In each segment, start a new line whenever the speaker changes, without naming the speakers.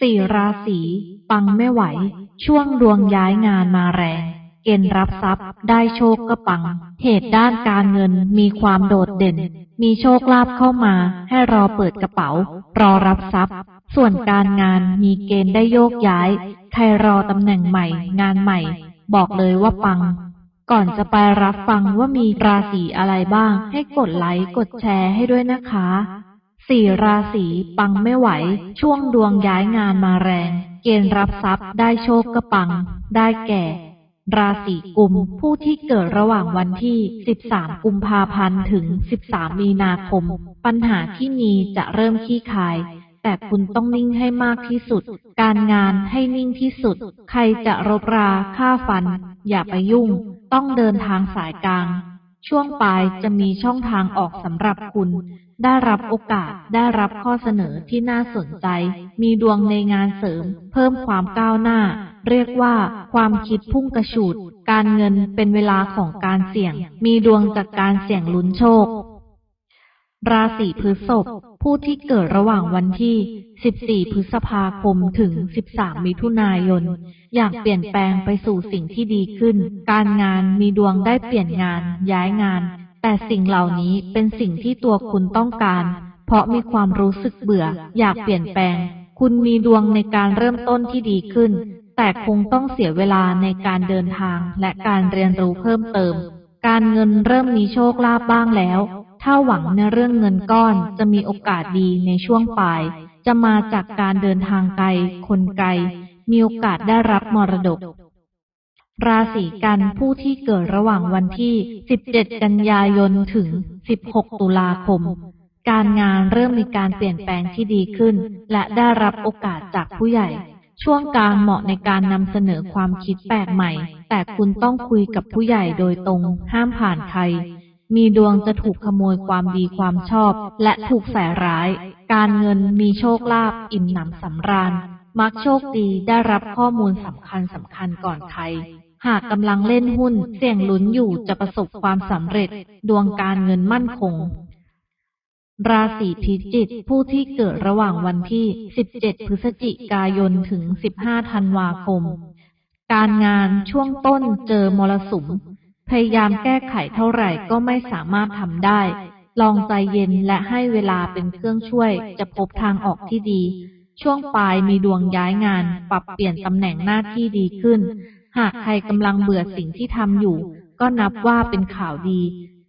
สี่ราศีปังไม่ไหว ช่วงดวงย้ายงานมาแรง เกณฑ์รับทรัพย์ ได้โชคก็ปัง เหตุด้านการเงินมีความโดดเด่น มีโชคลาภเข้ามา ให้รอเปิดกระเป๋า รอรับทรัพย์ ส่วนการงานมีเกณฑ์ได้โยกย้าย ใครรอตำแหน่งใหม่ งานใหม่ บอกเลยว่าปัง ก่อนจะไปรับฟังว่ามีราศีอะไรบ้าง ให้กดไลค์กดแชร์ให้ด้วยนะคะ สี่ราศีปังไม่ไหว ช่วงดวงย้ายงานมาแรง เกณฑ์รับทรัพย์ได้โชคก็ปัง ได้แก่ ราศีกุม ผู้ที่เกิดระหว่างวันที่ 13 กุมภาพันธ์ถึง 13 มีนาคม ปัญหาที่มีจะเริ่มขี้คายแต่คุณต้องนิ่งให้มากที่สุด การงานให้นิ่งที่สุด ใครจะรบราฆ่าฟัน อย่าไปยุ่ง ต้องเดินทางสายกลาง ช่วงปลายจะมีช่องทางออกสำหรับคุณ ได้รับโอกาสได้รับข้อเสนอที่น่าสนใจ มีดวงในงานเสริม เพิ่มความก้าวหน้า เรียกว่า ความคิดพุ่งกระฉูด การเงินเป็นเวลาของการเสี่ยง มีดวงจากการเสี่ยงลุ้นโชค ราศีพฤษภผู้ที่เกิดระหว่างวันที่ 14 พฤษภาคม ถึง 13 มิถุนายน อยากเปลี่ยนแปลงไปสู่สิ่งที่ดีขึ้น การงานมีดวงได้เปลี่ยนงาน ย้ายงาน แต่สิ่งเหล่านี้เป็นสิ่งที่ตัวคุณต้องการ เพราะมีความรู้สึกเบื่อ อยากเปลี่ยนแปลง คุณมีดวงในการเริ่มต้นที่ดีขึ้น แต่คงต้องเสียเวลาในการเดินทางและการเรียนรู้เพิ่มเติม การเงินเริ่มมีโชคลาภบ้างแล้ว ถ้าหวังในเรื่องเงินก้อนจะมีโอกาสดีในช่วงปลาย จะมาจากการเดินทางไกล คนไกล มีโอกาสได้รับมรดก ราศีกันผู้ที่เกิดระหว่างวันที่ 17 กันยายนถึง 16 ตุลาคม การงานเริ่มมีการเปลี่ยนแปลงที่ดีขึ้น และได้รับโอกาสจากผู้ใหญ่ ช่วงกลางเหมาะในการนำเสนอความคิดแปลกใหม่ แต่คุณต้องคุยกับผู้ใหญ่โดยตรง ห้ามผ่านใคร มีดวงจะถูกขโมยความดีความชอบ และถูกใส่ร้าย การเงินมีโชคลาภอิ่มหนำสำราญ มักโชคดีได้รับข้อมูลสำคัญสำคัญก่อนใคร หากกำลังเล่นหุ้น เสี่ยงลุ้นอยู่จะประสบความสำเร็จ ดวงการเงินมั่นคง ราศีพิจิกผู้ที่เกิดระหว่างวันที่ 17 พฤศจิกายนถึง 15 ธันวาคม การงานช่วงต้นเจอมรสุม พยายามแก้ไขเท่าไหร่ก็ไม่สามารถทำได้ ลองใจเย็นและให้เวลาเป็นเครื่องช่วยจะพบทางออกที่ดี ช่วงปลายมีดวงย้ายงาน ปรับเปลี่ยนตำแหน่งหน้าที่ดีขึ้น หากใครกำลังเบื่อสิ่งที่ทำอยู่ ก็นับว่าเป็นข่าวดี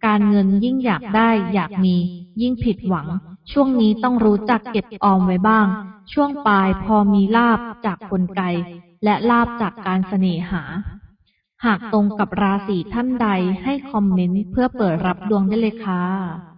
การเงินยิ่งอยากได้อยากมี ยิ่งผิดหวัง ช่วงนี้ต้องรู้จักเก็บออมไว้บ้าง ช่วงปลายพอมีลาบจากคนไกลและลาบจากการเสน่หา หากตรงกับราศีท่านใดให้คอมเมนต์เพื่อเปิดรับดวงได้เลยค่ะ